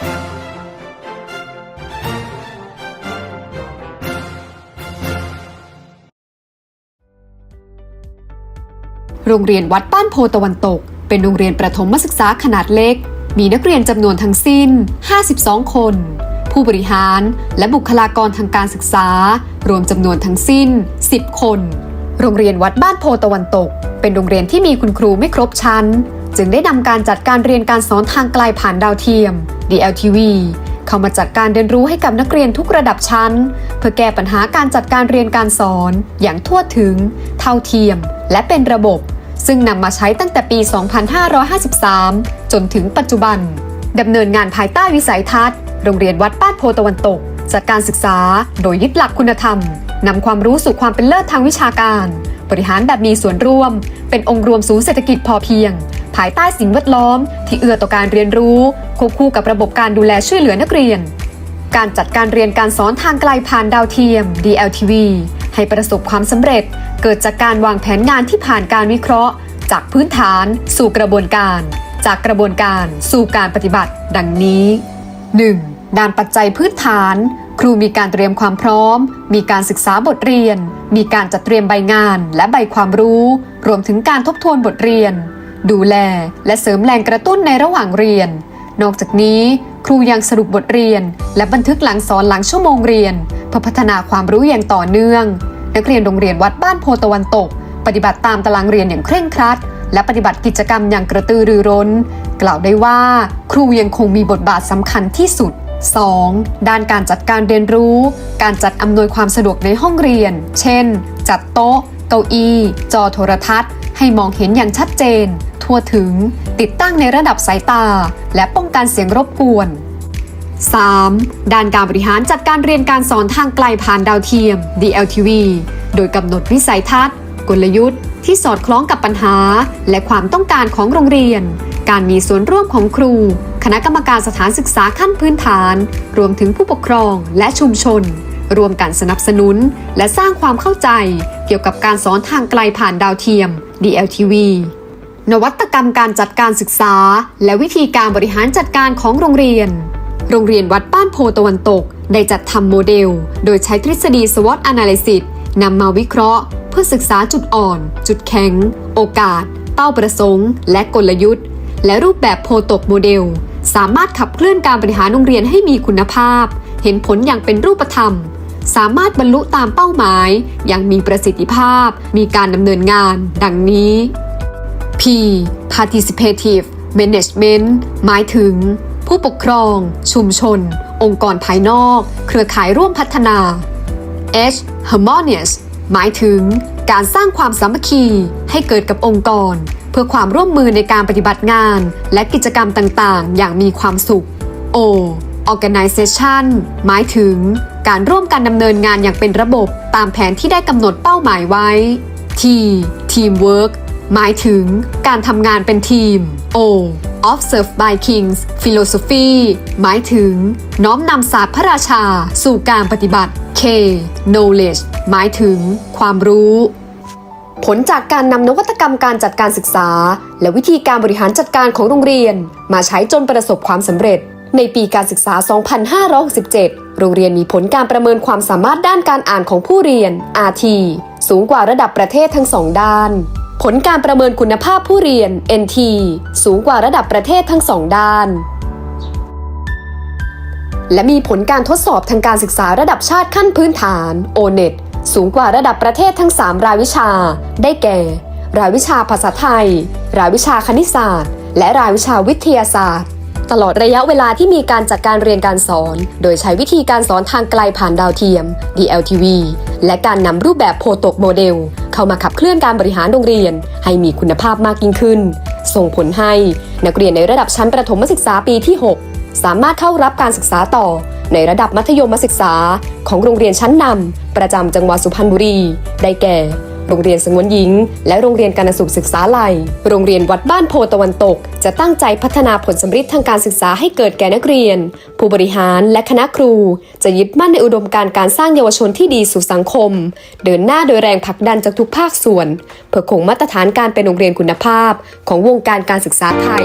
โรงเรียนวัดบ้านโพตะวันตก เป็นโรงเรียนประถมศึกษาขนาดเล็ก มีนักเรียนจำนวนทั้งสิ้น 52 คน ผู้บริหารและบุคลากรทางการศึกษา รวมจำนวนทั้งสิ้น 10 คน โรงเรียนวัดบ้านโพตะวันตก เป็นโรงเรียนที่มีคุณครูไม่ครบชั้น จึงได้นำการจัดการเรียนการสอนทางไกลผ่านดาวเทียม DLTV เข้ามาจัดการเรียนรู้ให้กับนักเรียนทุกระดับชั้น เพื่อแก้ปัญหาการจัดการเรียนการสอน อย่างทั่วถึง เท่าเทียม และเป็นระบบ ซึ่งนำมาใช้ตั้งแต่ปี 2553 จนถึงปัจจุบันดำเนินงานภายใต้วิสัยทัศน์ โรงเรียนวัดบ้านโพตะวันตก จัดการศึกษา โดยยึดหลักคุณธรรมนำความรู้สู่ความเป็นเลิศทางวิชาการ บริหารแบบมีส่วนร่วม เป็นองค์รวมศูนย์เศรษฐกิจพอเพียง ภายใต้สิ่งแวดล้อม ที่เอื้อต่อการเรียนรู้ ควบคู่กับระบบการดูแลช่วยเหลือนักเรียน การจัดการเรียนการสอนทางไกลผ่านดาวเทียม DLTV ให้ประสบความสำเร็จ เกิดจากการวางแผนงานที่ผ่านการวิเคราะห์ จากพื้นฐาน สู่กระบวนการ จากกระบวนการ สู่การปฏิบัติ ดังนี้ 1. ด้านปัจจัยพื้นฐาน ครูมีการเตรียมความพร้อม มีการศึกษาบทเรียน มีการจัดเตรียมใบงานและใบความรู้ รวมถึงการทบทวนบทเรียน ดูแลและเสริมแรงกระตุ้นในระหว่างเรียน นอกจากนี้ ครูยังสรุปบทเรียน และบันทึกหลังสอนหลังชั่วโมงเรียนเพื่อพัฒนาความรู้อย่างต่อเนื่อง นักเรียนโรงเรียนวัดบ้านโพตะวันตก ปฏิบัติตามตารางเรียนอย่างเคร่งครัด และปฏิบัติกิจกรรมอย่างกระตือรือร้น กล่าวได้ว่า ครูยังคงมีบทบาทสำคัญที่สุด 2. ด้านการจัดการเรียนรู้ การจัดอำนวยความสะดวกในห้องเรียน เช่น จัดโต๊ะ เก้าอี้ จอโทรทัศน์ ให้มองเห็นอย่างชัดเจน ทั่วถึง ติดตั้งในระดับสายตา และป้องกันเสียงรบกวน 3. ด้านการบริหารจัดการเรียนการสอนทางไกลผ่านดาวเทียม DLTV โดยกำหนดวิสัยทัศน์ กลยุทธ์ ที่สอดคล้องกับปัญหา และความต้องการของโรงเรียน การมีส่วนร่วมของครู คณะกรรมการสถานศึกษาขั้นพื้นฐาน รวมถึงผู้ปกครองและชุมชน รวมกันสนับสนุน และสร้างความเข้าใจ เกี่ยวกับการสอนทางไกลผ่านดาวเทียม DLTV นวัตกรรมการจัดการศึกษา และวิธีการบริหารจัดการของโรงเรียน โรงเรียนวัดบ้านโพตะวันตก ได้จัดทำโมเดล โดยใช้ทฤษฎี SWOT Analysis นำมาวิเคราะห์ เพื่อศึกษาจุดอ่อน จุดแข็ง โอกาส เป้าประสงค์ และกลยุทธ์ และรูปแบบโพตกโมเดล สามารถขับเคลื่อนการบริหารโรงเรียนให้มีคุณภาพ เห็นผลอย่างเป็นรูปธรรม สามารถบรรลุตามเป้าหมาย อย่างมีประสิทธิภาพ มีการดำเนินงาน ดังนี้ P participative management หมายถึง ผู้ปกครอง ชุมชน องค์กรภายนอก เครือข่ายร่วมพัฒนา H harmonious หมายถึง การสร้างความสามัคคีให้เกิดกับองค์กร เพื่อความร่วมมือในการปฏิบัติงาน และกิจกรรมต่างๆ อย่างมีความสุข O organization หมายถึง การร่วมกันดำเนินงานอย่างเป็นระบบตามแผนที่ได้กำหนดเป้าหมายไว้ T teamwork หมายถึงการทำงานเป็นทีม O observe by kings philosophy หมายถึง น้อมนำศาสตร์พระราชาสู่การปฏิบัติ K knowledge หมายถึง ความรู้ ผลจากการนำนวัตกรรมการจัดการศึกษา และวิธีการบริหารจัดการของโรงเรียน มาใช้จนประสบความสำเร็จ ในปีการศึกษา 2567 โรงเรียนมีผลการประเมินความสามารถด้านการอ่านของผู้เรียน RT สูงกว่าระดับประเทศทั้งสองด้าน ผลการประเมินคุณภาพผู้เรียน NT สูงกว่าระดับประเทศทั้งสองด้าน และมีผลการทดสอบทางการศึกษาระดับชาติขั้นพื้นฐาน O-NET สูงกว่าระดับประเทศทั้ง 3 รายวิชา ได้แก่ รายวิชาภาษาไทย รายวิชาคณิตศาสตร์ และรายวิชาวิทยาศาสตร์ ตลอดระยะเวลาที่มีการจัดการเรียนการสอน โดยใช้วิธีการสอนทางไกลผ่านดาวเทียม DLTV และการนำรูปแบบโพตกโมเดล เข้ามาขับเคลื่อนการบริหารโรงเรียน ให้มีคุณภาพมากยิ่งขึ้น ส่งผลให้นักเรียนในระดับชั้นประถมศึกษาปีที่ 6 สามารถเข้ารับการศึกษาต่อ ในระดับมัธยมศึกษา ของโรงเรียนชั้นนำประจำจังหวัดสุพรรณบุรี ได้แก่ โรงเรียนสงวนหญิง และโรงเรียนการสุขศึกษาลัย โรงเรียนวัดบ้านโพตะวันตก จะตั้งใจพัฒนาผลสำฤทธิ์ทางการศึกษาให้เกิดแก่นักเรียน ผู้บริหารและคณะครู จะยึดมั่นในอุดมการการสร้างเยาวชนที่ดีสู่สังคม เดินหน้าโดยแรงผลักดันจากทุกภาคส่วน เพื่อคงมาตรฐานการเป็นโรงเรียนคุณภาพ ของวงการการศึกษาไทย